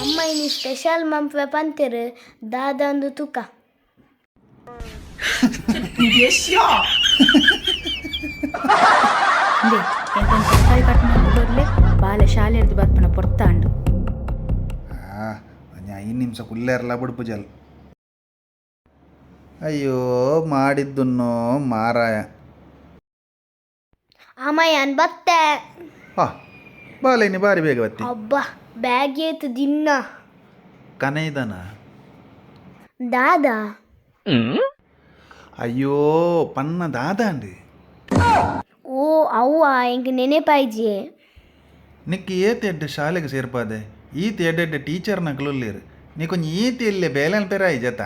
ಅಮ್ಮ ಇನ್ನು ಸ್ಪೆಷಲ್ ಮಂಪೆ ಪಂತಿರು ದಾದಂದು ತೂಕ. ಇಂದೆ ಎಂಕೊಂದು ತರಕಾರಿ ಕಟ್ ಮಾಡಿ ಬರಲೆ ಬಾಲೆ ಶಾಲೆ ಹಿಡ್ದು ಬರ್ಪಣ ಪೊರ್ತಾಂಡು ಐದು ನಿಮಿಷ ಕುಲ್ಲೇರಲ್ಲ ಬಿಡ್ಪು ಜಲ್ ಅಯ್ಯೋ ಮಾಡಿದ್ದುನ್ನು ಮಾರಾಯ. ಅಮ್ಮಯನ್ ಬತ್ತೆ. ಹಾ. ಬಾಲೇನಿ ಬಾರಿ ಬೇಗ ಬತ್ತಿ. ಅಬ್ಬಾ ಬ್ಯಾಗ್ ಏತು ದಿನ ಕನೈದನ? ದಾದಾ. ಅಯ್ಯೋ ಪನ್ನ ದಾದ ಅಂಡಿ ಓ ಅವ್ವ ಎಂಕ್ ನೆನೆಪಾಯ್ಜಿ ನಿಕ್ಕು ಏತ್ ಎಡ್ಡೆ ಶಾಲೆಗೆ ಸೇರ್ಪಾದೆ? ಈತ ಎಡ್ಡೆಡ್ಡೆ ಟೀಚರ್ನ ಕಲುಲ್ಲೇರು ನೀ ಕೊಂಚ ಈತಿ ಇಲ್ಲೇ ಬೇಲೆನ್ ಪೆರಾಯಿ ಜತ.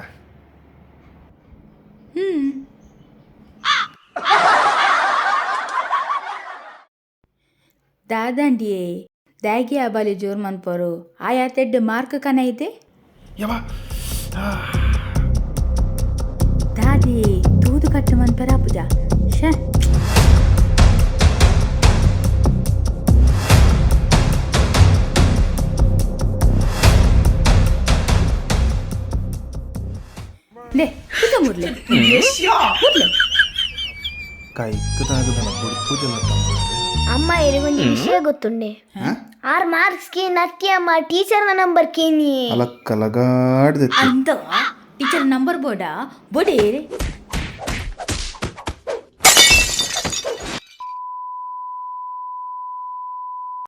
ದಾದಂಡಿಯೇ ದಾಗಿ ಆ ಬಾಲೆ ಜೋರ್ ಮನ್ಪರು ಆಯಾ ತೆಡ್ಡು ಮಾರ್ಕ್ ಕನ ಇದೆ ಯವ ದಾದಿ ತೂದು ಕಟ್ಟು ಮನ್ಪರ ಪೂಜ ಶ ಲೇ ಪೂಜೆ ಮುರ್ಲೆ ಮುರ್ಲೆ ಕೈಕ್ ತಾಗದಲ್ಲ ಬುಡ್ಪು ಜಲ ಅಮ್ಮ ಇರಿಗೊಂದು ವಿಷಯ ಗೊತ್ತುಂಡೆ ಆರ್ ಮಾರ್ಕ್ಸ್ಗೆ ನತ್ತಿ ಅಮ್ಮ ಟೀಚರ್ನ ನಂಬರ್ ಕೇನಿ ಅಲಕ್ಕಲಗಾಡ್ದಿತ್ತು ಅಂತ ಟೀಚರ್ ನಂಬರ್ ಬೋರ್ಡಾ ಬೋಡೆ